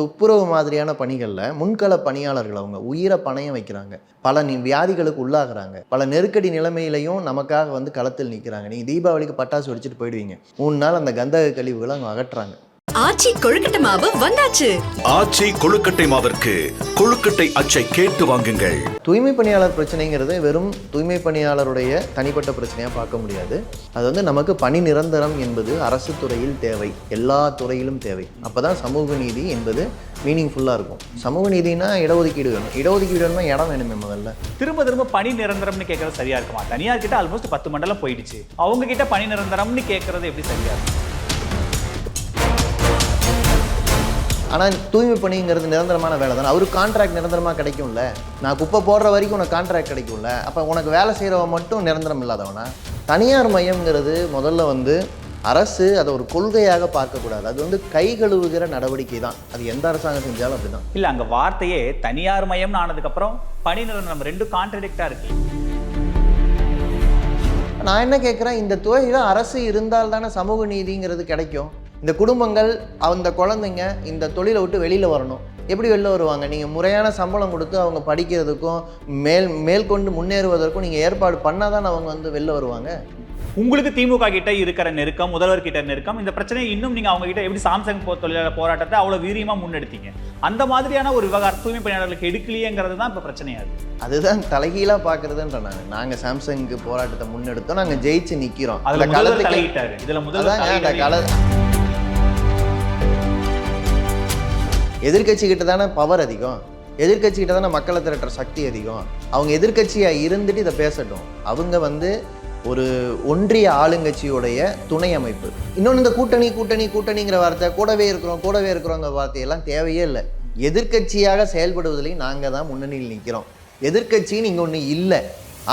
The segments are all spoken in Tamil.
துப்புரவு மாதிரியான பணிகளில் முன்கள பணியாளர்கள் அவங்க உயிரை பணையம் வைக்கிறாங்க. பல வியாதிகளுக்கு உள்ளாகிறாங்க. பல நெருக்கடி நிலைமையிலையும் நமக்காக வந்து களத்தில் நிற்கிறாங்க நீங்கள் தீபாவளிக்கு பட்டாசு வெடிச்சிட்டு போயிடுவீங்க. மூணு நாள் அந்த கந்தக கழிவுகளை அவங்க அகற்றுறாங்க. ஆச்சி கொழுக்கட்டை மாவு வந்தாச்சு. ஆச்சி கொழுக்கட்டை மாவிற்கு கொழுக்கட்டை அச்சை கேட்டு வாங்குங்கள். தூய்மை பணியாளர் பிரச்சனைங்கிறது வெறும் தூய்மை பணியாளருடைய தனிப்பட்ட பிரச்சனையாக பார்க்க முடியாது. அது வந்து நமக்கு பணி நிரந்தரம் என்பது அரசு துறையில் தேவை. எல்லா துறையிலும் தேவை. அப்போ தான் சமூக நீதி என்பது மீனிங்ஃபுல்லாக இருக்கும். சமூக நீதினா இடஒதுக்கீடு வேணும். இடஒதுக்கீடு வேணும்னா இடம் வேணுமே முதல்ல. திரும்ப திரும்ப பணி நிரந்தரம்னு கேட்கறது சரியா இருக்குமா? தனியார் கிட்ட ஆல்மோஸ்ட் பத்து மண்டலம் போயிடுச்சு. அவங்க கிட்ட பணி நிரந்தரம்னு கேட்கறது எப்படி சரியா இருக்கும்? ஆனால் தூய்மை பணிங்கிறது நிரந்தரமான வேலை தானே அவருக்கு கான்ட்ராக்ட் நிரந்தரமாக கிடைக்கும்ல? நான் குப்பை போடுற வரைக்கும் உனக்கு கான்ட்ராக்ட் கிடைக்கும்ல? அப்போ உனக்கு வேலை செய்கிறவன் மட்டும் நிரந்தரம் இல்லாதவனா? தனியார் மையம்ங்கிறது முதல்ல வந்து அரசு அதை ஒரு கொள்கையாக பார்க்கக்கூடாது. அது வந்து கை கழுவுகிற நடவடிக்கை தான். அது எந்த அரசாங்கம் செஞ்சாலும் அப்படிதான். இல்ல அங்க வார்த்தையே தனியார் மயம்னு ஆனதுக்கு அப்புறம் பணி நிரந்தரம் ரெண்டும் கான்ட்ரடிக்டா இருக்கு. நான் என்ன கேட்குறேன் இந்த துறையில் அரசு இருந்தால் தானே சமூக நீதிங்கிறது கிடைக்கும். இந்த குடும்பங்கள் அந்த குழந்தைங்க இந்த தொழிலை விட்டு வெளியில் வரணும். எப்படி வெளில வருவாங்க? நீங்கள் முறையான சம்பளம் கொடுத்து அவங்க படிக்கிறதுக்கும் மேல் மேற்கொண்டு முன்னேறுவதற்கும் நீங்கள் ஏற்பாடு பண்ணால் தான் அவங்க வந்து வெளில வருவாங்க. உங்களுக்கு திமுக கிட்ட இருக்கிற நெருக்கம் முதல்வர் கிட்ட நெருக்கம் இந்த பிரச்சனையை இன்னும் நீங்க அவங்க கிட்ட எப்படி சாம்சங் போ- தொழிலாளர் போராட்டத்தை அவ்வளவு வீரியமா முன்னெடுத்தீங்க? அந்த மாதிரியான ஒரு விவகாரம் தூய்மை பணியாளர்களுக்கு எடுக்கலையேங்கிறது தான் இப்ப பிரச்சனையா இருக்கு. அதுதான் தலைகீழாக பார்க்குறதுன்ற நான். நாங்கள் சாம்சங்க்கு போராட்டத்தை முன்னெடுத்தோம் நாங்கள் ஜெயிச்சு நிற்கிறோம் அதுல முதல்வர் தலையிட்டாரு. இதுல முதல்வர் எதிர்கட்சிக்கிட்ட தானே பவர் அதிகம். எதிர்கட்சிக்கிட்ட தானே மக்களை திரட்டுற சக்தி அதிகம். அவங்க எதிர்கட்சியாக இருந்துட்டு இதை பேசட்டும். அவங்க வந்து ஒரு ஒன்றிய ஆளுங்கட்சியுடைய துணை அமைப்பு. இன்னொன்று இந்த கூட்டணி கூட்டணி கூட்டணிங்கிற வார்த்தை கூடவே இருக்கிறோம் கூடவே இருக்கிறோங்கிற வார்த்தையெல்லாம் தேவையே இல்லை. எதிர்க்கட்சியாக செயல்படுவதிலையும் நாங்கள் தான் முன்னணியில் நிற்கிறோம் எதிர்கட்சின்னு இங்கே ஒன்று இல்லை.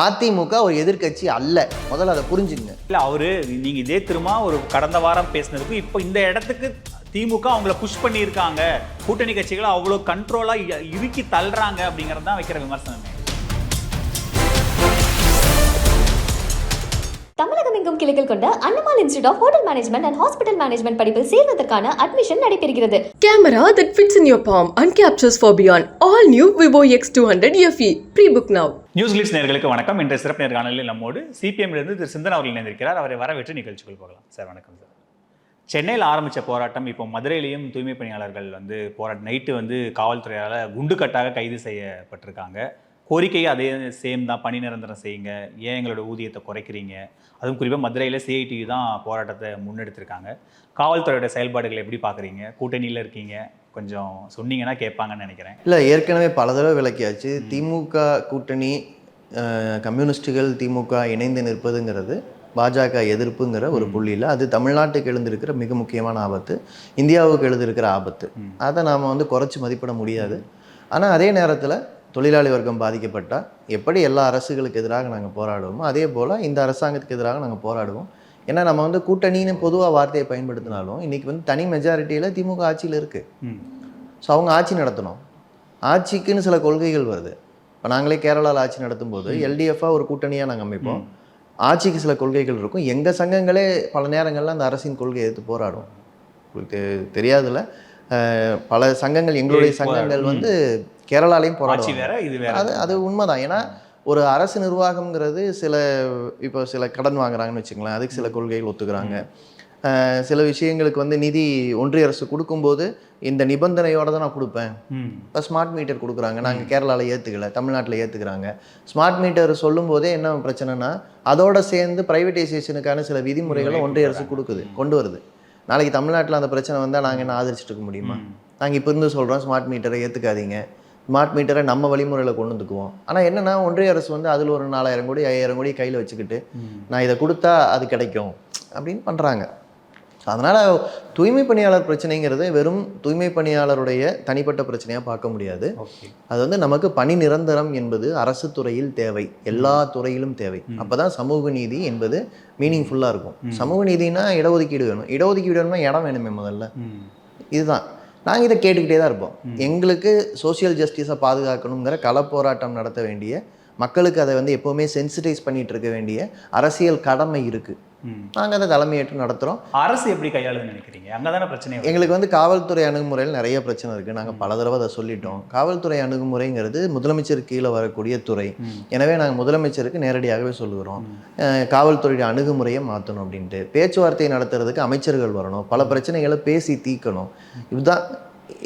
அதிமுக ஒரு எதிர்க்கட்சி அல்ல. முதல்ல அதை புரிஞ்சுங்க இல்லை அவரு நீங்க இதே திரும்ப ஒரு கடந்த வாரம் பேசினதுக்கு இப்போ இந்த இடத்துக்கு திமுக அவங்கள புஷ் பண்ணியிருக்காங்க கூட்டணி கட்சிகளை அவ்வளோ கண்ட்ரோலா இறுக்கி தள்ளுறாங்க அப்படிங்கறது தான் வைக்கிற விமர்சனமே தமிழகம் எங்கும் கிளைகள் கொண்ட Annamal institute of hotel management and hospital management படிப்பில் சேர்வதற்கான அட்மிஷன் நடைபெறுகிறது Camera that fits in your palm and captures for beyond. All new Vivo X200 FE. Pre-book now. News Glitz நேர்களுக்கு வணக்கம் இன்றைய சிறப்பு நேர்காணலில் நம்மோடு சிபிஎம் இருந்து திரு சிந்தன் அவர்கள் இணைந்திருக்கிறார் அவரை வரவேற்று நிகழ்ச்சிக்குள் போகலாம் சார் வணக்கம் சார் சென்னையில் ஆரம்பித்த போராட்டம் இப்போ மதுரையிலையும் தூய்மை பணியாளர்கள் வந்து போராட்டம் நைட்டு வந்து காவல்துறையால் குண்டுக்கட்டாக கைது செய்யப்பட்டிருக்காங்க. கோரிக்கை அதே சேம் தான் பணி நிரந்தரம் செய்யுங்க. ஏன் எங்களோட ஊதியத்தை குறைக்கிறீங்க? அதுவும் குறிப்பாக மதுரையில் சிஐடி தான் போராட்டத்தை முன்னெடுத்திருக்காங்க. காவல்துறையோட செயல்பாடுகளை எப்படி பார்க்குறீங்க கூட்டணியில் இருக்கீங்க. கொஞ்சம் சொன்னீங்கன்னா கேட்பாங்கன்னு நினைக்கிறேன். இல்லை ஏற்கனவே பல தடவை விளக்கியாச்சு. திமுக கூட்டணி கம்யூனிஸ்டுகள் திமுக இணைந்து நிற்பதுங்கிறது பாஜக எதிர்ப்புங்கிற ஒரு புள்ளியில் அது தமிழ்நாட்டுக்கு எழுந்திருக்கிற மிக முக்கியமான ஆபத்து இந்தியாவுக்கு எழுந்திருக்கிற ஆபத்து. அதை நாம் வந்து குறைச்சி மதிப்பிட முடியாது. ஆனால் அதே நேரத்தில் தொழிலாளி வர்க்கம் பாதிக்கப்பட்டால் எப்படி எல்லா அரசுகளுக்கு எதிராக நாங்கள் போராடுவோமோ அதே போல் இந்த அரசாங்கத்துக்கு எதிராக நாங்கள் போராடுவோம். ஏன்னா நம்ம வந்து கூட்டணின்னு பொதுவாக வார்த்தையை பயன்படுத்தினாலும் இன்றைக்கி வந்து தனி மெஜாரிட்டியில் திமுக ஆட்சியில் இருக்குது ஸோ அவங்க ஆட்சி நடத்தணும். ஆட்சிக்குன்னு சில கொள்கைகள் வருது. இப்போ நாங்களே கேரளாவில் ஆட்சி நடத்தும் போது எல்டிஎஃபாக ஒரு கூட்டணியாக நாங்கள் அமைப்போம். ஆட்சிக்கு சில கொள்கைகள் இருக்கும். எங்கள் சங்கங்களே பல நேரங்களில் அந்த அரசின் கொள்கையை எடுத்து போராடும் உங்களுக்கு தெரியாதுல்ல. பல சங்கங்கள் எங்களுடைய சங்கங்கள். வந்து கேரளாலையும் வேற அது அது உண்மைதான். ஏன்னா ஒரு அரசு நிர்வாகம்ங்கிறது சில இப்போ சில கடன் வாங்குறாங்கன்னு வச்சுங்களேன் அதுக்கு சில கொள்கைகள் ஒத்துக்கிறாங்க. சில விஷயங்களுக்கு வந்து நிதி ஒன்றிய அரசு கொடுக்கும்போது இந்த நிபந்தனையோட தான் நான் கொடுப்பேன். இப்போ ஸ்மார்ட் மீட்டர் கொடுக்குறாங்க. நாங்கள் கேரளாவில் ஏற்றுக்கல தமிழ்நாட்டில் ஏற்றுக்கிறாங்க ஸ்மார்ட் மீட்டர் சொல்லும்போதே என்ன பிரச்சனைனா அதோட சேர்ந்து ப்ரைவேட்டைசேஷனுக்கான சில விதிமுறைகளை ஒன்றிய அரசு கொடுக்குது கொண்டு வருது. நாளைக்கு தமிழ்நாட்டில் அந்த பிரச்சனை வந்தால் நாங்கள் என்ன ஆதரிச்சுட்டு இருக்க முடியுமா? நாங்கள் இப்போ இருந்து சொல்கிறோம் ஸ்மார்ட் மீட்டரை ஏற்றுக்காதீங்க ஸ்மார்ட் மீட்டரை நம்ம வழிமுறையில் கொண்டு வந்துக்குவோம். ஆனால் என்னென்னா ஒன்றிய அரசு வந்து அதில் ஒரு நாலாயிரம் கோடி ஐயாயிரம் கோடி கையில் வச்சுக்கிட்டு நான் இதை கொடுத்தா அது கிடைக்கும் அப்படின்னு பண்ணுறாங்க அதனால் தூய்மை பணியாளர் பிரச்சனைங்கிறது வெறும் தூய்மை பணியாளருடைய தனிப்பட்ட பிரச்சனையாக பார்க்க முடியாது. அது வந்து நமக்கு பணி நிரந்தரம் என்பது அரசு துறையில் தேவை. எல்லா துறையிலும் தேவை. அப்பதான் சமூக நீதி என்பது மீனிங்ஃபுல்லாக இருக்கும். சமூக நீதினா இடஒதுக்கீடு வேணும். இடஒதுக்கீடு வேணும்னா இடம் வேணுமே முதல்ல. இதுதான். நாங்கள் இதை கேட்டுக்கிட்டே தான் இருப்போம். எங்களுக்கு சோஷியல் ஜஸ்டிஸை பாதுகாக்கணுங்கிற களப்போராட்டம் நடத்த வேண்டிய மக்களுக்கு அதை வந்து எப்போவுமே சென்சிடைஸ் பண்ணிட்டு இருக்க வேண்டிய அரசியல் கடமை இருக்குது ம். நாங்கள் அதை தலைமையேற்று நடத்துகிறோம் அரசு எப்படி கையாளுதுன்னு நினைக்கிறீங்க? அங்கதானே பிரச்சனை. எங்களுக்கு வந்து காவல்துறை அணுகுமுறையில் நிறைய பிரச்சனை இருக்குது நாங்கள் பல தடவை அதை சொல்லிட்டோம். காவல்துறை அணுகுமுறைங்கிறது முதலமைச்சர் கீழே வரக்கூடிய துறை. எனவே நாங்கள் முதலமைச்சருக்கு நேரடியாகவே சொல்லுகிறோம். காவல்துறையுடைய அணுகுமுறையை மாற்றணும் அப்படின்ட்டு. பேச்சுவார்த்தை நடத்துறதுக்கு அமைச்சர்கள் வரணும். பல பிரச்சனைகளை பேசி தீர்க்கணும். இதுதான்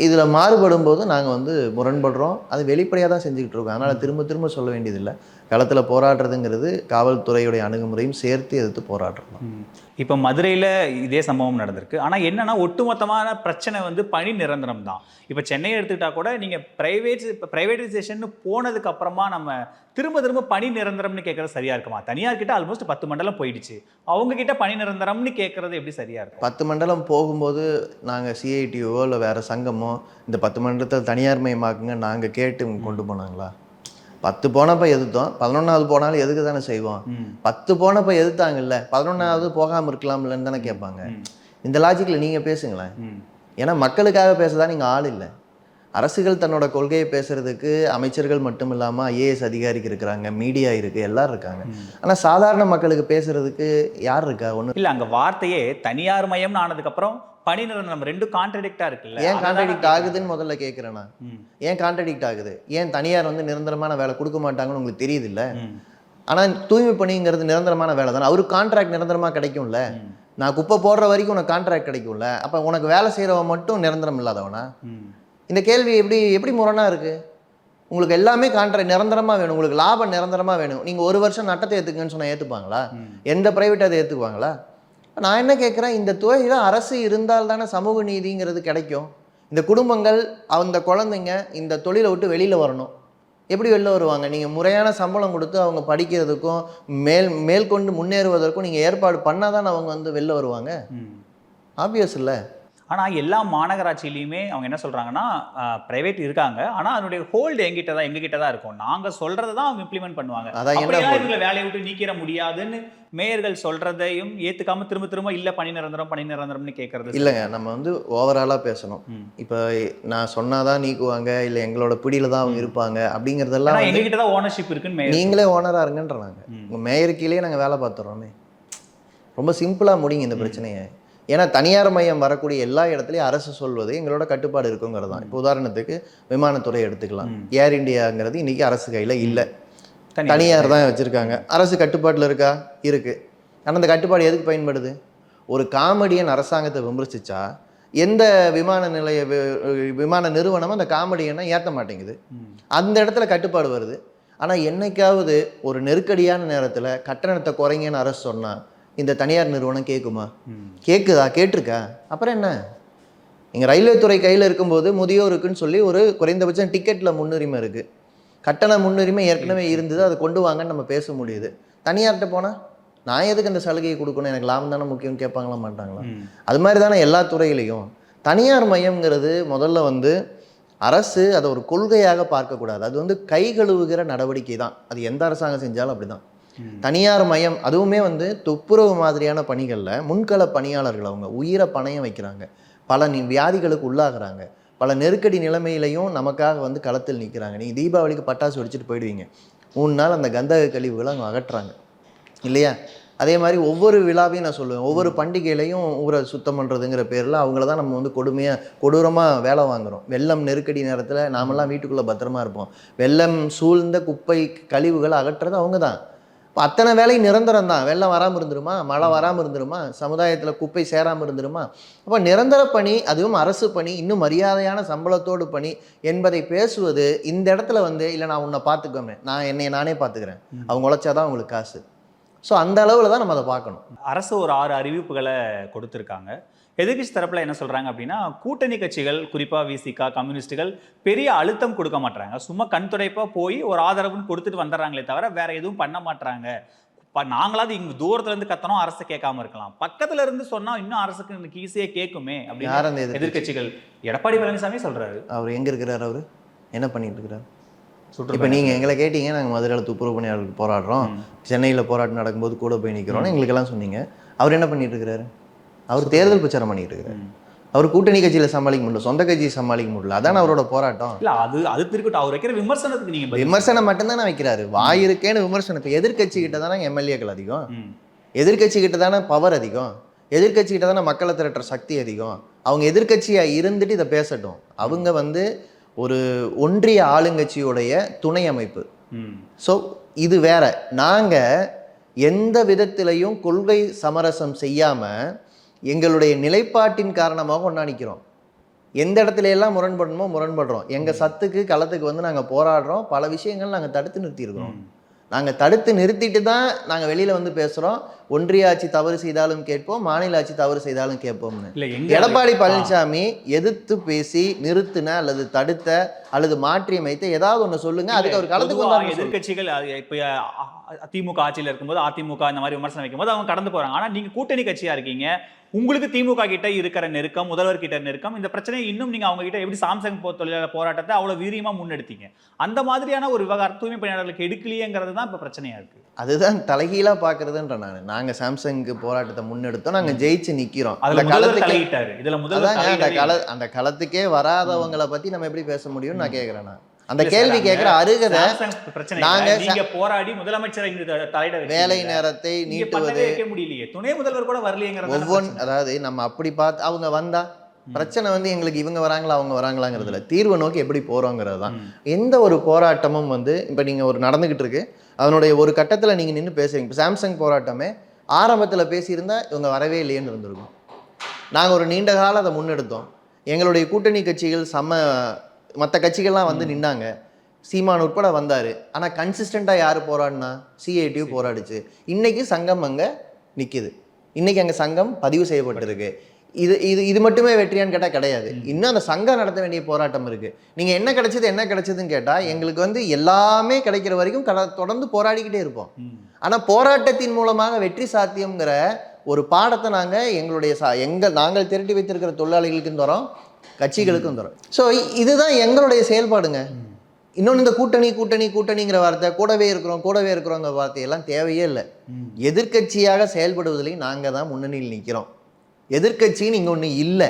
இதில் மாறுபடும் போது நாங்கள் வந்து முரண்படுறோம். அது வெளிப்படையாக தான் செஞ்சுக்கிட்டு இருக்கோம். அதனால் திரும்ப திரும்ப சொல்ல வேண்டியதில்லை. களத்தில் போராடுறதுங்கிறது காவல்துறையுடைய அணுகுமுறையும் சேர்த்து எதிர்த்து போராடுறோம். இப்போ மதுரையில் இதே சம்பவம் நடந்திருக்கு. ஆனால் என்னென்னா ஒட்டுமொத்தமான பிரச்சனை வந்து பணி நிரந்தரம் தான். இப்போ சென்னையை எடுத்துக்கிட்டால் கூட நீங்கள் ப்ரைவேட் ப்ரைவேடைசேஷன் போனதுக்கு அப்புறமா நம்ம திரும்ப திரும்ப பணி நிரந்தரம்னு கேட்குறது சரியா இருக்குமா? தனியார் கிட்ட ஆல்மோஸ்ட் பத்து மண்டலம் போயிடுச்சு. அவங்க கிட்ட பணி நிரந்தரம்னு கேட்குறது எப்படி சரியா இருக்கும்? பத்து மண்டலம் போகும்போது நாங்கள் சிஐடியோ இல்லை வேறு சங்கமோ இந்த பத்து மண்டலத்தை தனியார் மயமாக்குங்க நாங்கள் கேட்டு கொண்டு போனாங்களா? பத்து போனப்ப எதிர்த்தோம் பதினொன்றாவது போனாலும் எதுக்கு தானே செய்வோம். பத்து போனப்ப எதிர்த்தாங்கல்ல பதினொன்றாவது போகாமல் இருக்கலாம்லன்னு தானே கேட்பாங்க. இந்த லாஜிக்கில் நீங்கள் பேசுங்களேன். ஏன்னா மக்களுக்காக பேசதான் நீங்கள் ஆள் இல்லை அரசுகள் தன்னோட கொள்கையை பேசுறதுக்கு அமைச்சர்கள் மட்டும் இல்லாமல் ஐஏஎஸ் அதிகாரிக்கு இருக்கிறாங்க மீடியா இருக்குது எல்லாரும் இருக்காங்க. ஆனால் சாதாரண மக்களுக்கு பேசுறதுக்கு யார் இருக்கா? ஒன்று இல்ல அங்க வார்த்தையே தனியார் மயம்னு ஆனதுக்கு அப்புறம் பணி நிரந்தரம் ரெண்டும் கான்ட்ரடிக்டா இருக்குல்ல. ஏன் கான்ட்ராடிக்ட் ஆகுதுன்னு முதல்ல கேட்குறேன் நான். ம். ஏன் கான்ட்ராடிக்ட் ஆகுது? ஏன் தனியார் வந்து நிரந்தரமான வேலை கொடுக்க மாட்டாங்கன்னு உங்களுக்கு தெரியுது இல்ல ம். ஆனால் தூய்மை பணிங்கிறது நிரந்தரமான வேலை தானே. அவருக்கு கான்ட்ராக்ட் நிரந்தரமாக கிடைக்கும்ல. நான் குப்பை போடுற வரைக்கும் உனக்கு கான்ட்ராக்ட் கிடைக்கும்ல? அப்போ உனக்கு வேலை செய்கிறவன் மட்டும் நிரந்தரம் இல்லாதவனா. இந்த கேள்வி எப்படி எப்படி முரணா இருக்கு? உங்களுக்கு எல்லாமே கான்ட்ராக்ட் நிரந்தரமாக வேணும். உங்களுக்கு லாபம் நிரந்தரமாக வேணும். நீங்கள் ஒரு வருஷம் நட்டத்தை ஏற்றுக்குங்கன்னு சொன்னால் ஏற்றுப்பாங்களா. எந்த ப்ரைவேட் அதை ஏற்றுக்குவாங்களா நான் என்ன கேட்குறேன் இந்த துறையில் அரசு இருந்தால் தானே சமூக நீதிங்கிறது கிடைக்கும். இந்த குடும்பங்கள் அந்த குழந்தைங்க இந்த தொழிலை விட்டு வெளியில் வரணும். எப்படி வெளில வருவாங்க? நீங்கள் முறையான சம்பளம் கொடுத்து அவங்க படிக்கிறதுக்கும் மேல் மேற்கொண்டு முன்னேறுவதற்கும் நீங்கள் ஏற்பாடு பண்ணால் தான் அவங்க வந்து வெளில வருவாங்க. ஆப்வியஸ் இல்லை. ஆனா எல்லா மாநகராட்சியிலையுமே அவங்க என்ன சொல்றாங்கன்னா பிரைவேட் இருக்காங்க. ஆனா அதனுடைய ஹோல்டு எங்கிட்ட தான் எங்க கிட்ட தான் இருக்கும் நாங்க சொல்றதை தான் அவங்க இம்ப்ளிமெண்ட் பண்ணுவாங்க? இவங்களை வேலையை விட்டு நீக்கிற முடியாதுன்னு மேயர்கள் சொல்றதையும் ஏத்துக்காம திரும்ப திரும்ப இல்ல பணி நிரந்தரம் பணி நிரந்தரம்னு கேட்கறது இல்லைங்க. நம்ம வந்து ஓவராலாக பேசணும். இப்போ நான் சொன்னாதான் நீக்குவாங்க இல்லை எங்களோட பிடியில தான் அவங்க இருப்பாங்க அப்படிங்கிறதெல்லாம் ஆனா எங்க வந்து கிட்ட தான் ஓனர்ஷிப் இருக்குன்னு நீங்களே ஓனராக இருங்கன்றாங்க. உங்கள் மேயர் கீழே நாங்கள் வேலை பார்த்துறோமே. ரொம்ப சிம்பிளாக முடிங்க இந்த பிரச்சனையை. ஏன்னா தனியார் மையம் வரக்கூடிய எல்லா இடத்துலையும் அரசு சொல்வது எங்களோட கட்டுப்பாடு இருக்குங்கிறது தான் இப்போ உதாரணத்துக்கு விமானத்துறை எடுத்துக்கலாம். ஏர் இந்தியாங்கிறது இன்னைக்கு அரசு கையில் இல்லை. தனியார். தான் வச்சுருக்காங்க. அரசு கட்டுப்பாட்டில் இருக்கா? இருக்குது ஆனால் அந்த கட்டுப்பாடு எதுக்கு பயன்படுது? ஒரு காமெடியன் அரசாங்கத்தை விமர்சிச்சா எந்த விமான நிலைய விமான நிறுவனமும் அந்த காமெடியனை ஏற்ற மாட்டேங்குது. அந்த இடத்துல கட்டுப்பாடு வருது. ஆனால் என்னைக்காவது ஒரு நெருக்கடியான நேரத்தில் கட்டணத்தை குறைங்கன்னு அரசு சொன்னால் இந்த தனியார் நிறுவனம் கேட்குமா. கேட்குதா கேட்டிருக்கா? அப்புறம் என்ன? நீங்கள் ரயில்வே துறை கையில் இருக்கும்போது முதியோருக்குன்னு சொல்லி ஒரு குறைந்தபட்சம் டிக்கெட்டில் முன்னுரிமை இருக்குது கட்டண முன்னுரிமை ஏற்கனவே இருந்தது. அதை கொண்டு வாங்கன்னு நம்ம பேச முடியுது. தனியார்கிட்ட போனால் நான் எதுக்கு அந்த சலுகையை கொடுக்கணும்? எனக்கு லாபம் தானே முக்கியம் கேட்பாங்களா மாட்டாங்களா. அது மாதிரி தானே எல்லா துறையிலையும். தனியார் மையம்ங்கிறது முதல்ல வந்து அரசு அதை ஒரு கொள்கையாக பார்க்கக்கூடாது. அது வந்து கை கழுவுகிற நடவடிக்கை தான் அது எந்த அரசாங்கம் செஞ்சாலும் அப்படிதான். தனியார் மையம் அதுவுமே வந்து துப்புரவு மாதிரியான பணிகளில் முன்கள பணியாளர்கள் அவங்க உயிரை பணையம் வைக்கிறாங்க. பல வியாதிகளுக்கு உள்ளாகுறாங்க. பல நெருக்கடி நிலைமையிலையும் நமக்காக வந்து களத்தில் நிற்கிறாங்க நீங்கள் தீபாவளிக்கு பட்டாசு வெடிச்சிட்டு போயிடுவீங்க. மூணு நாள் அந்த கந்தக கழிவுகளை அவங்க அகற்றுறாங்க இல்லையா? அதே மாதிரி ஒவ்வொரு விழாவையும் நான் சொல்லுவேன். ஒவ்வொரு பண்டிகையிலையும் ஊரை சுத்தம் பண்ணுறதுங்கிற பேரில் அவங்கள தான் நம்ம வந்து கொடுமையாக கொடூரமாக வேலை வாங்குறோம். வெள்ளம் நெருக்கடி நேரத்தில் நாமெல்லாம் வீட்டுக்குள்ளே பத்திரமா இருப்போம். வெள்ளம் சூழ்ந்த குப்பை கழிவுகளை அகற்றுறது அவங்க தான். இப்போ அத்தனை வேலையும் நிரந்தரம் தான் வெள்ளம் வராமல் இருந்துருமா? மழை வராமல் இருந்துருமா? சமுதாயத்தில் குப்பை சேராமல் இருந்துருமா? அப்போ நிரந்தர பணி அதுவும் அரசு பணி இன்னும் மரியாதையான சம்பளத்தோடு பணி என்பதை பேசுவது இந்த இடத்துல வந்து இல்லை நான் உன்னை பார்த்துக்கோமே. நான் என்னை நானே பார்த்துக்கிறேன். அவங்க உழைச்சாதான் அவங்களுக்கு காசு. ஸோ அந்த அளவில் தான் நம்ம அதை பார்க்கணும். அரசு ஒரு ஆறு அறிவிப்புகளை கொடுத்துருக்காங்க. எதிர்க்கட்சி தரப்புல என்ன சொல்றாங்க அப்படின்னா கூட்டணி கட்சிகள் குறிப்பா விசிகா கம்யூனிஸ்டுகள் பெரிய அழுத்தம் கொடுக்க மாட்டாங்க சும்மா கண் துடைப்பா போய் ஒரு ஆதரவுன்னு கொடுத்துட்டு வந்துடுறாங்களே தவிர வேற எதுவும் பண்ண மாட்டாங்க ப- நாங்களாவது இங்க தூரத்துல இருந்து கத்தணும் அரசு கேட்காம இருக்கலாம். பக்கத்துல இருந்து சொன்னா இன்னும் அரசுக்கு இன்னைக்கு ஈஸியா கேட்குமே அப்படின்னு எதிர்க்கட்சிகள் எடப்பாடி பழனிசாமி சொல்றாரு. அவர் எங்கே இருக்கிறார் அவர்? என்ன பண்ணிட்டு இருக்கிறார்? இப்போ நீங்கள் எங்களை கேட்டீங்க நாங்கள் மதுரையில் துப்புரவு பணியாளருக்கு போராடுறோம். சென்னையில் போராட்டம் நடக்கும்போது கூட போய் நிற்கிறோம்னு எங்களுக்கெல்லாம் சொன்னீங்க. அவர் என்ன பண்ணிட்டு இருக்கிறாரு? அவர் தேர்தல் பிரச்சாரம் பண்ணிட்டு இருக்கிறாரு அவர் கூட்டணி கட்சியில சமாளிக்க முடியல சொந்த கட்சியை சமாளிக்க முடியல. அதான் அவரோட போராட்டம்? இல்ல அது அது திருக்கட்டும். அவர் வைக்கிற விமர்சனத்துக்கு நீங்க பதில் விமர்சனம் மட்டும்தானே வைக்கிறாரு. வாய் இருக்கேன்னு விமர்சனம். இப்போ எதிர்கட்சி கிட்ட தானே எம்எல்ஏக்கள் அதிகம். ம். எதிர்க்கட்சி கிட்ட தானே பவர் அதிகம். எதிர்க்கட்சி கிட்ட தானே மக்களை திரட்டுற சக்தி அதிகம். அவங்க எதிர்க்கட்சியா இருந்துட்டு இதை பேசட்டும். அவங்க வந்து ஒரு ஒன்றிய ஆளுங்கட்சியுடைய துணை அமைப்பு. ஸோ இது வேற. நாங்கள் எந்த விதத்திலையும் கொள்கை சமரசம் செய்யாமல் எங்களுடைய நிலைப்பாட்டின் காரணமாக ஒன்றா நிற்கிறோம் எந்த இடத்துல எல்லாம் முரண்படணுமோ முரண்படுறோம். எங்கள் சத்துக்கு களத்துக்கு வந்து நாங்கள் போராடுறோம். பல விஷயங்கள் நாங்கள் தடுத்து நிறுத்தியிருக்கிறோம். நாங்கள் தடுத்து நிறுத்திட்டு தான் நாங்கள் வெளியில் வந்து பேசுகிறோம் ஒன்றிய ஆட்சி தவறு செய்தாலும் கேட்போம் மாநில ஆட்சி தவறு செய்தாலும் கேட்போம்னு. எடப்பாடி. பழனிசாமி எதிர்த்து பேசி நிறுத்தின அல்லது தடுத்த அல்லது மாற்றியமைத்த ஏதாவது ஒன்று சொல்லுங்க அதுக்கு அவர். எதிர்க்கட்சிகள் அது இப்ப திமுக ஆட்சியில இருக்கும்போது அதிமுக இந்த மாதிரி விமர்சனம் வைக்கும்போது அவங்க கடந்து போறாங்க. ஆனா நீங்க கூட்டணி கட்சியா இருக்கீங்க உங்களுக்கு திமுக கிட்ட இருக்கிற நெருக்கம் முதல்வர் கிட்ட நெருக்கம் இந்த பிரச்சனையை இன்னும் நீங்க அவங்க கிட்ட எப்படி சாம்சங் தொழிலாளர் போராட்டத்தை அவ்வளவு வீரியமா முன்னெடுத்தீங்க? அந்த மாதிரியான ஒரு விவகாரம் தூய்மை பணியாளர்களுக்கு எடுக்கலையேங்கிறது தான் இப்ப பிரச்சனையா இருக்கு. அதுதான் தலைகீழா பாக்குறதுன்ற நான் நாங்க சாம்சங்க்கு போராட்டத்தை முன்னெடுத்தோம். நாங்க ஜெயிச்சு நிக்கிறோம். அதுல அந்த களத்துக்கே அந்த கள அந்த களத்துக்கே வராதவங்களை பத்தி நம்ம எப்படி பேச முடியும்னு நான் கேக்குறேன் நான். அந்த கேள்வி கேட்கிற அருகதை நாங்க போராடி முதலமைச்சரை. வேலை நேரத்தை நீட்டுவது முடியலையே. துணை முதல்வர் கூட வரலையேங்கிறது ஒவ்வொன் அதாவது நம்ம அப்படி பார்த்து அவங்க வந்தா பிரச்சனை வந்து எங்களுக்கு இவங்க வராங்களா அவங்க வராங்களாங்கிறதுல தீர்வை நோக்கி எப்படி போறோங்கிறது தான் எந்த ஒரு போராட்டமும் வந்து இப்போ நீங்க ஒரு நடந்துகிட்டு இருக்கு அதனுடைய ஒரு கட்டத்துல நீங்க நின்று பேசுறீங்க. இப்போ சாம்சங் போராட்டமே ஆரம்பத்துல பேசியிருந்தா இவங்க வரவே இல்லையேன்னு இருந்திருக்கும். நாங்க ஒரு நீண்ட காலம் அதை முன்னெடுத்தோம். எங்களுடைய கூட்டணி கட்சிகள் சம மற்ற கட்சிகள்லாம் வந்து நின்னாங்க. சீமான் உட்பட வந்தாரு. ஆனா கன்சிஸ்டண்டா யார் போராடினா? சிஐடியு போராடுச்சு. இன்னைக்கு சங்கம் அங்க நிக்குது. இன்னைக்கு அங்க சங்கம் பதிவு செய்யப்பட்டிருக்கு. இது இது இது மட்டுமே வெற்றியான்னு கேட்டால் கிடையாது. இன்னும் அந்த சங்கம் நடத்த வேண்டிய போராட்டம் இருக்கு. நீங்க என்ன கிடைச்சது என்ன கிடைச்சதுன்னு கேட்டா எங்களுக்கு வந்து எல்லாமே கிடைக்கிற வரைக்கும் கட தொடர்ந்து போராடிக்கிட்டே இருப்போம். ஆனால் போராட்டத்தின் மூலமாக வெற்றி சாத்தியம்ங்கிற ஒரு பாடத்தை நாங்கள் எங்களுடைய சா எங்கள் நாங்கள் திரட்டி வைத்திருக்கிற தொழிலாளிகளுக்கும் தரோம் கட்சிகளுக்கும் தரோம். ஸோ இதுதான் எங்களுடைய செயல்பாடுங்க. இன்னொன்று இந்த கூட்டணி கூட்டணி கூட்டணிங்கிற வார்த்தை கூடவே இருக்கிறோம் கூடவே இருக்கிறோங்கிற வார்த்தையெல்லாம் தேவையே இல்லை. எதிர்க்கட்சியாக செயல்படுவதிலையும் நாங்கள் தான் முன்னணியில் நிற்கிறோம் எதிர்க்கட்சின்னு இங்கே ஒன்று இல்லை.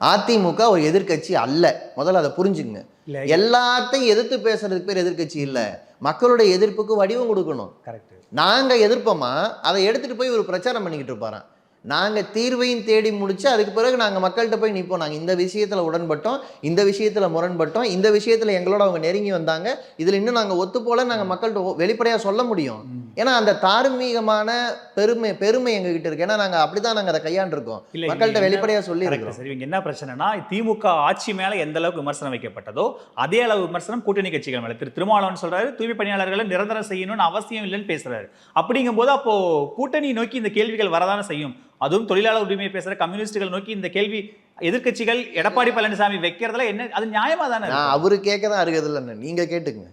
அதிமுக ஒரு எதிர்க்கட்சி அல்ல. முதல்ல அதை புரிஞ்சுக்குங்க. எல்லாத்தையும் எதிர்த்து பேசுறதுக்கு பேர் எதிர்க்கட்சி இல்லை. மக்களுடைய எதிர்ப்புக்கு வடிவம் கொடுக்கணும். கரெக்ட் நாங்க எதிர்ப்போமா? அதை எடுத்துட்டு போய் ஒரு பிரச்சாரம் பண்ணிக்கிட்டு இருப்பாராம். நாங்க தீர்வையும் தேடி முடிச்சு அதுக்கு பிறகு நாங்க மக்கள்கிட்ட போய் நிற்போம் நாங்க இந்த விஷயத்துல உடன்பட்டோம் இந்த விஷயத்துல முரண்பட்டோம் இந்த விஷயத்துல எங்களோட அவங்க நெருங்கி வந்தாங்க. இதுல இன்னும் நாங்க ஒத்து போல நாங்க மக்கள்கிட்ட ஒ- வெளிப்படையா சொல்ல முடியும். ஏன்னா அந்த தார்மீகமான பெருமை பெருமை எங்க கிட்ட இருக்கு. ஏன்னா நாங்க அப்படிதான் நாங்க அதை கையாண்டிருக்கோம். மக்கள்கிட்ட என்ன- வெளிப்படையா சொல்லி இருக்கிறோம் சரி இவங்க என்ன பிரச்சனைனா திமுக ஆட்சி மேல எந்த அளவுக்கு விமர்சனம் வைக்கப்பட்டதோ அதே அளவு விமர்சனம் கூட்டணி கட்சிகள் மேல. திரு திருமாவளவன் சொல்றாரு தூய்மை பணியாளர்களை நிரந்தரம் செய்யணும்னு அவசியம் இல்லைன்னு பேசுறாரு. அப்படிங்கும்போது அப்போ கூட்டணி நோக்கி இந்த கேள்விகள் வரதானே செய்யும்? அதுவும் தொழிலாளர் உரிமை பேசுற கம்யூனிஸ்டுகள் நோக்கி இந்த கேள்வி எதிர்க்கட்சிகள் எடப்பாடி பழனிசாமி வைக்கிறதுல என்ன அது நியாயமா தானே அவரு கேட்க தான் அருகதில்லை நீங்க கேட்டுக்குங்க.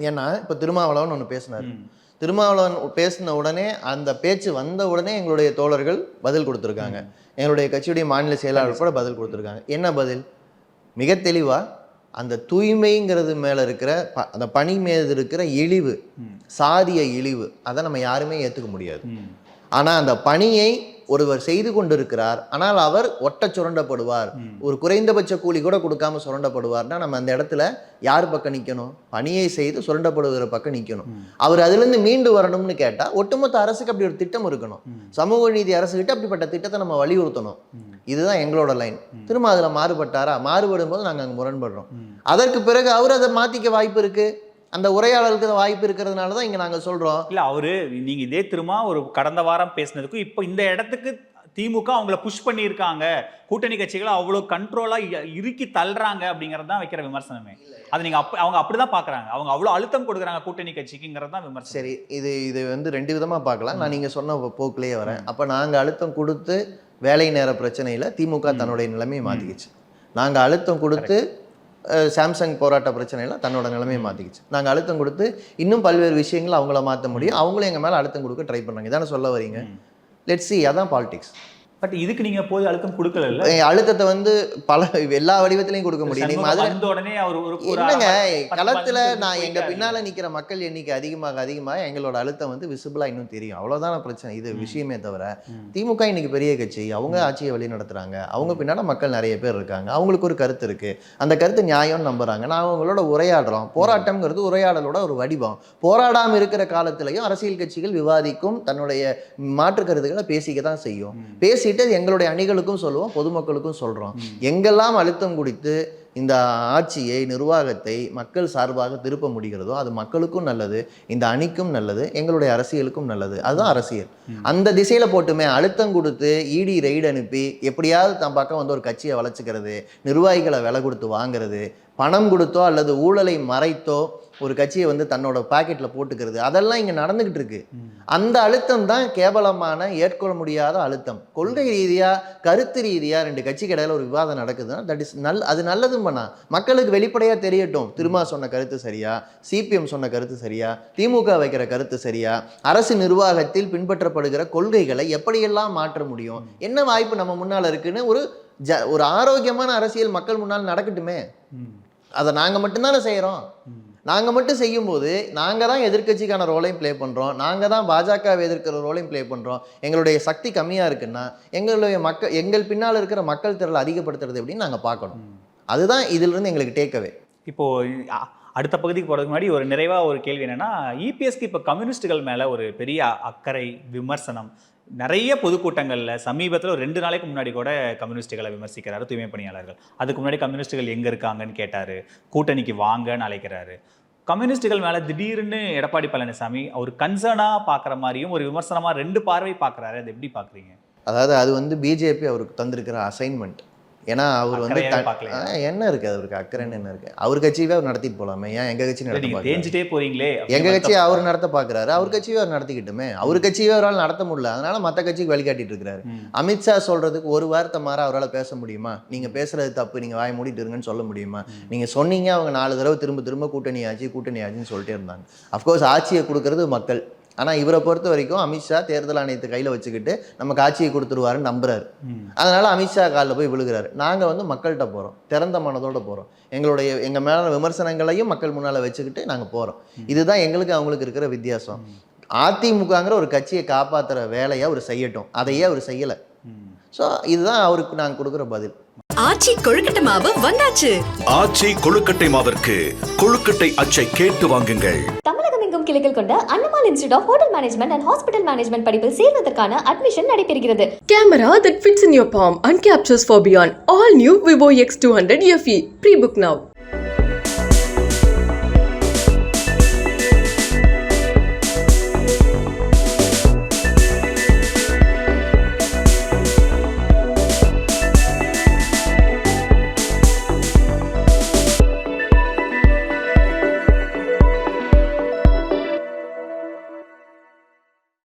ஏன்னா இப்ப திருமாவளவன் ஒன்று பேசினாரு. திருமாவளவன் பேசின உடனே அந்த பேச்சு வந்த உடனே எங்களுடைய தோழர்கள் பதில் கொடுத்துருக்காங்க. எங்களுடைய கட்சியுடைய மாநில செயலாளர் கூட பதில் கொடுத்துருக்காங்க. என்ன பதில்? மிக தெளிவா அந்த தூய்மைங்கிறது மேல இருக்கிற ப- அந்த பணி மீது இருக்கிற இழிவு சாதிய இழிவு அதை நம்ம யாருமே ஏத்துக்க முடியாது. ஆனா அந்த பணியை ஒருவர் செய்து கொண்டிருக்கிறார் ஆனால் அவர் ஒட்ட சுரண்டப்படுவார். ஒரு குறைந்தபட்ச கூலி கூட கொடுக்காம சுரண்டப்படுவார்னா நம்ம அந்த இடத்துல யார் பக்கம் நிக்கணும்? பணியை செய்து சுரண்டப்படுகிற பக்கம் நிக்கணும். அவர் அதிலிருந்து மீண்டு வரணும்னு கேட்டா ஒட்டுமொத்த அரசுக்கு அப்படி ஒரு திட்டம் இருக்கணும். சமூக நீதி அரசுகிட்ட அப்படிப்பட்ட திட்டத்தை நம்ம வலியுறுத்தணும். இதுதான் எங்களோட லைன் திரும்ப அதுல மாறுபட்டாரா? மாறுபடும் போது நாங்க அங்க முரண்படுறோம். அதற்கு பிறகு அவர் அதை மாத்திக்க வாய்ப்பு இருக்கு? அந்த உரையாடலுக்கு வாய்ப்பு இருக்கிறதுனால தான் இங்க நாங்க சொல்றோம். இல்ல அவரு நீங்க இதே திரும்ப ஒரு கடந்த வாரம் பேசினதுக்கும் இப்போ இந்த இடத்துக்கு திமுக அவங்கள புஷ் பண்ணியிருக்காங்க. கூட்டணி கட்சிகளை அவ்வளோ கண்ட்ரோலா இறுக்கி தள்ளுறாங்க அப்படிங்கறது தான் வைக்கிற விமர்சனமே. அது நீங்க அப்ப அவங்க அப்படிதான் பாக்குறாங்க. அவங்க அவ்வளோ அழுத்தம் கொடுக்குறாங்க கூட்டணி கட்சிக்குங்கிறது தான் விமர்சனம். சரி இது இது வந்து ரெண்டு விதமா பார்க்கலாம் நான் நீங்க சொன்ன போக்குலயே வரேன். அப்ப நாங்க அழுத்தம் கொடுத்து வேலை நேர பிரச்சனையில திமுக தன்னுடைய நிலைமையை மாத்திக்கிச்சு. நாங்க அழுத்தம் கொடுத்து சாம்சங் போராட்ட பிரச்சனையில தன்னோட நிலைமையை மாத்திக்கிச்சு. நாங்க அழுத்தம் கொடுத்து இன்னும் பல்வேறு விஷயங்கள் அவங்கள மாத்த முடியும். அவங்களும் எங்க மேல அழுத்தம் கொடுக்க ட்ரை பண்ணாங்க இதானே சொல்ல வரீங்க? லெட்ஸ் சி அதான் பாலிடிக்ஸ் பட் இதுக்கு நீங்க போய் அழுத்தம் கொடுக்கல அழுத்தத்தை வந்து பல எல்லா வடிவத்திலையும் கொடுக்க முடியும். நீ மதுரை வந்த உடனே அவர் ஒரு என்னங்க களத்துல நான் எங்க. பின்னால நிக்கிற மக்கள் எண்ணிக்கை அதிகமாக அதிகமாக எங்களோட அழுத்தம் வந்து விசிபிளா இன்னும் தெரியும். அவ்வளவுதான பிரச்சனை இது விஷயமே தவிர. திமுக இன்னைக்கு பெரிய கட்சி அவங்க ஆட்சியை வழி நடத்துறாங்க. அவங்க பின்னால மக்கள் நிறைய பேர் இருக்காங்க. அவங்களுக்கு ஒரு கருத்து இருக்கு. அந்த கருத்து நியாயம்னு நம்புறாங்க. நான் அவங்களோட உரையாடுறோம். போராட்டம்ங்கிறது உரையாடலோட ஒரு வடிவம். போராடாம இருக்கிற காலத்திலையும் அரசியல் கட்சிகள் விவாதிக்கும் தன்னுடைய மாற்று கருத்துக்களை பேசிக்க தான் செய்யும் பேசிட்டு எங்களுடைய அணிகளுக்கும் சொல்லுவோம் பொதுமக்களுக்கும் சொல்றோம். எங்கெல்லாம் அழுத்தம் கொடுத்து இந்த ஆட்சியை நிர்வாகத்தை மக்கள் சார்பாக திருப்ப முடிகிறதோ அது மக்களுக்கும் நல்லது இந்த அணிக்கும் நல்லது எங்களுடைய அரசியலுக்கும் நல்லது. அதுதான் அரசியல். அந்த திசையில போட்டுமே அழுத்தம் கொடுத்து இடி ரெய்டு அனுப்பி எப்படியாவது தன் பக்கம் வந்து ஒரு கட்சியை வளர்ச்சிக்கிறது நிர்வாகிகளை விலை கொடுத்து வாங்குறது பணம் கொடுத்தோ அல்லது ஊழலை மறைத்தோ ஒரு கட்சியை வந்து தன்னோட பாக்கெட்ல போட்டுக்கிறது. அதெல்லாம் இங்க நடந்துகிட்டு இருக்கு அந்த அழுத்தம் தான் கேவலமான ஏற்கொள்ள முடியாத அழுத்தம். கொள்கை ரீதியா கருத்து ரீதியா ரெண்டு கட்சிக்கு இடையில ஒரு விவாதம் நடக்குதுன்னா தட் இஸ் நல் அது நல்லதும் பண்ணா மக்களுக்கு வெளிப்படையா தெரியட்டும். திருமா சொன்ன கருத்து சரியா? சிபிஎம் சொன்ன கருத்து சரியா? திமுக வைக்கிற கருத்து சரியா? அரசு நிர்வாகத்தில் பின்பற்றப்படுகிற கொள்கைகளை எப்படியெல்லாம் மாற்ற முடியும்? என்ன வாய்ப்பு நம்ம முன்னால இருக்குன்னு ஒரு ஜ ஒரு ஆரோக்கியமான அரசியல் மக்கள் முன்னால் நடக்கட்டுமே. அதை நாங்கள் மட்டும்தானே செய்கிறோம் நாங்கள் மட்டும் செய்யும்போது நாங்கள் தான் எதிர்க்கட்சிக்கான ரோலையும் ப்ளே பண்ணுறோம் நாங்கள் தான் பாஜகவை எதிர்க்கிற ரோலையும் ப்ளே பண்ணுறோம் எங்களுடைய சக்தி கம்மியாக இருக்குன்னா எங்களுடைய மக்கள் எங்கள் பின்னால் இருக்கிற மக்கள் திரளை அதிகப்படுத்துறது எப்படின்னு நாங்கள் பார்க்கணும். அதுதான் இதிலிருந்து எங்களுக்கு டேக்கவே இப்போ அ- அடுத்த பகுதிக்கு போறதுக்கு முன்னாடி ஒரு நிறைவா ஒரு கேள்வி என்னன்னா இபிஎஸ்க்கு இப்போ கம்யூனிஸ்டுகள் மேல ஒரு பெரிய அக்கறை விமர்சனம் நிறைய பொதுக்கூட்டங்களில் சமீபத்தில் ஒரு ரெண்டு நாளைக்கு முன்னாடி கூட கம்யூனிஸ்டுகளை விமர்சிக்கிறாரு தூய்மை பணியாளர்கள். அதுக்கு முன்னாடி கம்யூனிஸ்டுகள் எங்கே இருக்காங்கன்னு கேட்டார். கூட்டணிக்கு வாங்கன்னு அழைக்கிறாரு. கம்யூனிஸ்டுகள் மேலே திடீர்னு எடப்பாடி பழனிசாமி ஒரு கன்சர்னாக பார்க்குற மாதிரியும் ஒரு விமர்சனமாக ரெண்டு பார்வை பார்க்குறாரு அது எப்படி பார்க்குறீங்க அதாவது அது வந்து பிஜேபி அவருக்கு தந்திருக்கிற அசைன்மெண்ட் ஏன்னா அவர் வந்து என்ன இருக்கு? அவருக்கு அக்கறைன்னு என்ன இருக்கு? அவர் கட்சியவே அவர் நடத்திட்டு போலாமே. ஏன் எங்க கட்சி நடத்த? தேஞ்சிட்டே போறீங்களே எங்க கட்சி அவர் நடத்த பாக்குறாரு அவர் கட்சியை அவர் நடத்திக்கிட்டுமே. அவர் கட்சியை அவரால் நடத்த முடியல. அதனால மத்த கட்சிக்கு வழிகாட்டிட்டு இருக்கிறாரு. ம். அமித்ஷா சொல்றதுக்கு ஒரு வார்த்தை மாற அவரால் பேச முடியுமா? நீங்க பேசுறது தப்பு. நீங்க வாய் மூடிட்டு இருங்கன்னு சொல்ல முடியுமா? நீங்க சொன்னீங்க அவங்க நாலு தடவை திரும்ப திரும்ப கூட்டணி ஆச்சு கூட்டணி ஆச்சுன்னு சொல்லிட்டே இருந்தாங்க. அஃப்கோர்ஸ் ஆட்சியை கொடுக்கறது மக்கள். ஆனா இவரை பொறுத்த வரைக்கும் அமித்ஷா தேர்தல் ஆணையத்தை கையில வச்சுக்கிட்டு நமக்கு ஆட்சியை கொடுத்துருவாருன்னு நம்புறாரு. அதனால அமித்ஷா காலில் போய் விழுகிறாரு. நாங்க வந்து மக்கள்கிட்ட போறோம். திறந்த மனதோட போறோம். எங்களுடைய எங்க மேல விமர்சனங்களையும் மக்கள் முன்னால வச்சுக்கிட்டு நாங்க போறோம். இதுதான் எங்களுக்கு அவங்களுக்கு இருக்கிற வித்தியாசம். அதிமுகங்கிற ஒரு கட்சியை காப்பாத்துற வேலையை அவர் செய்யட்டும். அதையே அவர் செய்யல. ஸோ இதுதான் அவருக்கு நாங்கள் கொடுக்குற பதில். ஆச்சி கொழுக்கட்டை மாவு வந்தாச்சு. ஆச்சி கொழுக்கட்டை மாவிற்கு கொழுக்கட்டை அச்சை கேட்டு வாங்குங்கள். உலகமெங்கும் கிளைகள் கொண்ட Annamal institute of hotel management and hospital management படிப்பில் சேர்வதற்கான அட்மிஷன் நடைபெறுகிறது. Camera that fits in your palm and captures far beyond all new Vivo X two hundred FE pre book now